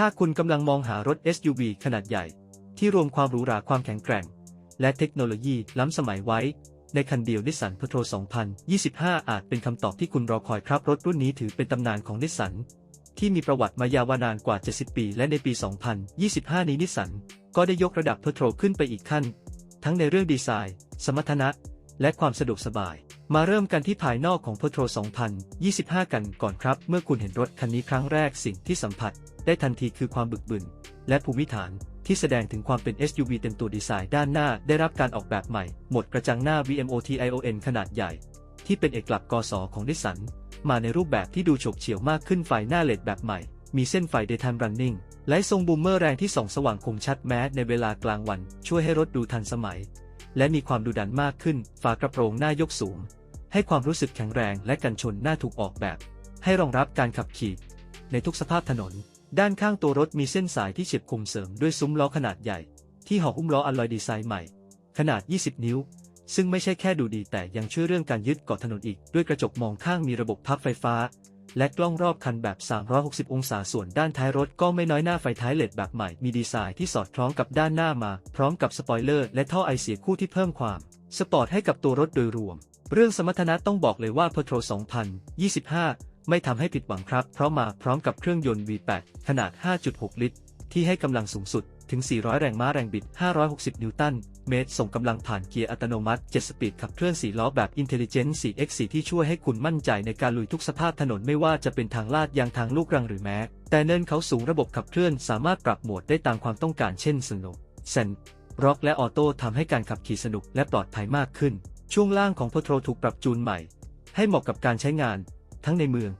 ถ้าคุณกำลังมองหารถ SUV ขนาดใหญ่ ที่รวมความหรูหราความแข็งแกร่ง และเทคโนโลยีล้ำสมัยไว้ ในคันเดียวนิสสันพ t โ o 2025 อาจเป็นคำตอบที่คุณรอคอยครับ รถรุ่นนี้ถือเป็นตำนานของนิสสันที่มีประวัติมายาวนานกว่า 70 ปี และในปี 2025 นี้นิสสันก็ได้ยกระดับพ t โ o ขึ้นไปอีกขั้น ทั้งในเรื่องดีไซน์ สมรรถนะ และความสะดวกสบาย มาเริ่มกันที่ภายนอกของพ t โ o 2025 กันก่อนครับ เมื่อคุณเห็นรถคันนี้ครั้งแรกสิ่งที่สัมผัส ได้ทันทีคือความบึกบึน และภูมิฐานที่แสดงถึงความเป็น SUV เต็มตัวดีไซน์ด้านหน้าได้รับการออกแบบใหม่ หมดกระจังหน้า VMOTION ขนาดใหญ่ ที่เป็นเอกลักษณ์กสของนิสัน มาในรูปแบบที่ดูโฉบเฉี่ยวมากขึ้นไฟหน้าเลดแบบใหม่ มีเส้นไฟ Daytime Running และทรงบูมเมอร์แรงที่ส่องสว่างคมชัดแม้ในเวลากลางวัน ช่วยให้รถดูทันสมัย และมีความดุดันมากขึ้น ฝากระโปรงหน้ายกสูง ให้ความรู้สึกแข็งแรงและกันชนหน้าถูกออกแบบ ให้รองรับการขับขี่ ในทุกสภาพถนน ด้านข้างตัวรถมีเส้นสายที่เฉียบคมเสริมด้วยซุ้มล้อขนาดใหญ่ ที่ห่อหุ้มล้ออลลอยดีไซน์ใหม่ ขนาด 20 นิ้ว ซึ่งไม่ใช่แค่ดูดีแต่ยังช่วยเรื่องการยึดเกาะถนนอีก ด้วยกระจกมองข้างมีระบบพับไฟฟ้า และกล้องรอบคันแบบ 360 องศาส่วนด้านท้ายรถก็ไม่น้อยหน้าไฟท้ายเลดแบบใหม่มีดีไซน์ที่สอดคล้องกับด้านหน้ามา พร้อมกับสปอยเลอร์และท่อไอเสียคู่ที่เพิ่มความสปอร์ตให้กับตัวรถโดยรวม เรื่องสมรรถนะต้องบอกเลยว่า p e t r o 2025 ไม่ทำให้ผิดหวังครับ เพราะมาพร้อมกับเครื่องยนต์ V8 ขนาด 5.6 ลิตร ที่ให้กำลังสูงสุดถึง 400 แรงม้าแรงบิด 560 นิวตัน เมตร ส่งกำลังผ่านเกียร์อัตโนมัติ 7 สปีด ขับเคลื่อน 4 ล้อแบบ Intelligent 4x4 ที่ช่วยให้คุณมั่นใจในการลุยทุกสภาพถนนไม่ว่าจะเป็นทางลาดยางทางลูกรังหรือแม้ แต่เนินเขาสูงระบบขับเคลื่อนสามารถปรับโหมดได้ตามความต้องการเช่นสโนว์เซนร็อกและออโต้ทำให้การขับขี่สนุกและปลอดภัยมากขึ้น ช่วงล่างของพ t r o ถูกปรับจูนใหม่ ให้เหมาะกับการใช้งาน ทั้งในเมือง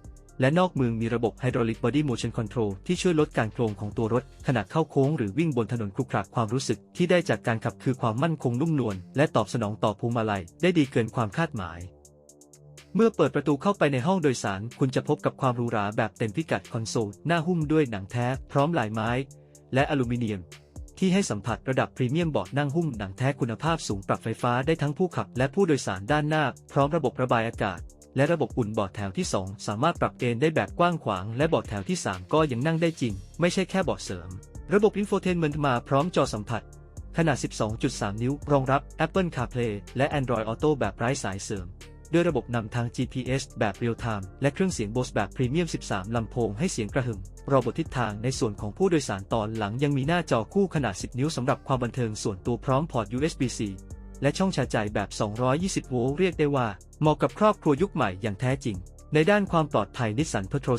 และนอกเมืองมีระบบ Hydraulic Body Motion Control ที่ช่วยลดการโครงของตัวรถขณะเข้าโค้งหรือวิ่งบนถนนครุขระความรู้สึกที่ได้จากการขับคือความมั่นคงนุ่มนวลและตอบสนองต่อภูมิมาลัยได้ดีเกินความคาดหมายเมื่อเปิดประตูเข้าไปในห้องโดยสาร คุณจะพบกับความหรูหราแบบเต็มพิกัดคอนโซล หน้าหุ้มด้วยหนังแท้ พร้อมลายไม้ และอลูมิเนียม ที่ให้สัมผัสระดับพรีเมียมเบาะนั่งหุ้มหนังแท้คุณภาพสูงปรับไฟฟ้าได้ทั้งผู้ขับและผู้โดยสารด้านหน้า พร้อมระบบระบายอากาศ และระบบอุ่นเบาะแถวที่ 2 สามารถปรับเอนได้แบบกว้างขวาง และเบาะแถวที่ 3 ก็ยังนั่งได้จริง ไม่ใช่แค่เบาะเสริม ระบบอินโฟเทนเมนต์มาพร้อมจอสัมผัส ขนาด 12.3 นิ้ว รองรับ Apple CarPlay และ Android Auto แบบไร้สายเสริม ด้วยระบบนำทาง GPS แบบเรียลไทม์และเครื่องเสียง Bose แบบพรีเมียม 13 ลำโพงให้เสียงกระหึ่มรอบททิศทางในส่วนของผู้โดยสารตอนหลังยังมีหน้าจอคู่ขนาด 10 นิ้วสำหรับความบันเทิงส่วนตัวพร้อมพอร์ต USB-C และช่องชาร์จใจแบบ 220 โวลต์เรียกได้ว่า เหมาะกับครอบครัวยุคใหม่อย่างแท้จริง ในด้านความปลอดภัยนิสสัน p e t r o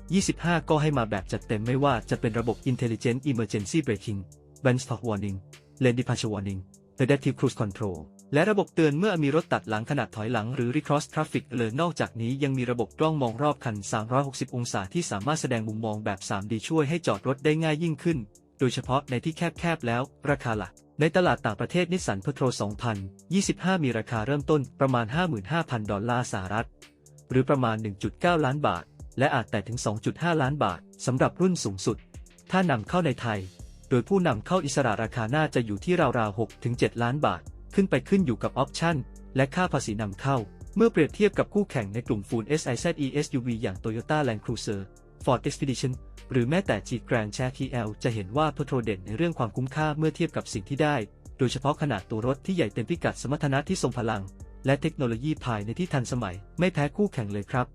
2025 ก็ให้มาแบบจัดเต็มไม่ว่าจะเป็นระบบ Intelligent Emergency Braking b a n Spot Warning Lane Departure Warning Adaptive Cruise Control และระบบเตือนเมื่อมีรถตัดหลังขณะถอยหลังหรือ Recross Traffic เลยนอกจากนี้ยังมีระบบกล้องมองรอบคัน 360 องศาที่สามารถแสดงมุมมองแบบ 3D ช่วยให้จอดรถได้ง่ายยิ่งขึ้น โดยเฉพาะในที่แคบๆแล้ว ราคาล่ะในตลาดต่างประเทศนิสสัน p e t r o 2025 มีราคาเริ่มต้นประมาณ 55,000 ดอลลาร์สหรัฐ หรือประมาณ 1.9 ล้านบาท และอาจแต่ถึง 2.5 ล้านบาทสำหรับรุ่นสูงสุด ถ้านำเข้าในไทย โดยผู้นำเข้าอิสระราคาน่าจะอยู่ที่ราวๆ 6-7 ล้านบาท ขึ้นไปขึ้นอยู่กับออปชั่นและค่าภาษีนำเข้า เมื่อเปรียบเทียบกับคู่แข่งในกลุ่มฟูล SIZE SUV อย่าง Toyota Land Cruiser Ford Expedition หรือแม้แต่ Jeep Grand Cherokee L จะเห็นว่า p e t r o เด่นในเรื่องความคุ้มค่าเมื่อเทียบกับสิ่งที่ได้ โดยเฉพาะขนาดตัวรถที่ใหญ่เต็มพิกัดสมรรถนะที่ทรงพลัง และเทคโนโลยีภายในที่ทันสมัย ไม่แพ้คู่แข่งเลยครับ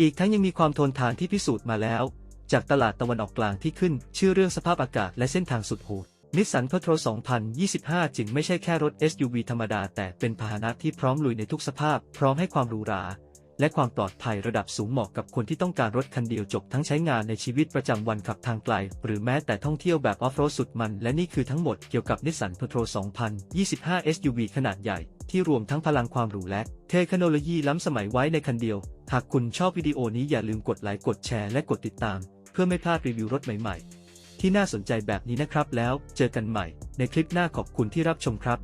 อีกทั้งยังมีความทนทานที่พิสูจน์มาแล้ว จากตลาดตะวันออกกลางที่ขึ้น ชื่อเรื่องสภาพอากาศและเส้นทางสุดโหด นิสสัน p e t r o 2025 จึงไม่ใช่แค่รถ SUV ธรรมดา แต่เป็นพาหนะที่พร้อมลุยในทุกสภาพ พร้อมให้ความหรูหรา และความปลอดภัยระดับสูงเหมาะกับคนที่ต้องการรถคันเดียวจบทั้งใช้งานในชีวิตประจำวันขับทางไกล หรือแม้แต่ท่องเที่ยวแบบออฟโรดสุดมัน และนี่คือทั้งหมดเกี่ยวกับนิสสัน p e t r o 2025 SUV ขนาดใหญ่ ที่รวมทั้งพลังความหรูและเทคโนโลยีล้ำสมัยไว้ในคันเดียว หากคุณชอบวิดีโอนี้อย่าลืมกดไลค์กดแชร์และกดติดตาม เพื่อไม่พลาดรีวิวรถใหม่ๆ ที่น่าสนใจแบบนี้นะครับแล้ว เจอกันใหม่ในคลิปหน้าขอบคุณที่รับชมครับ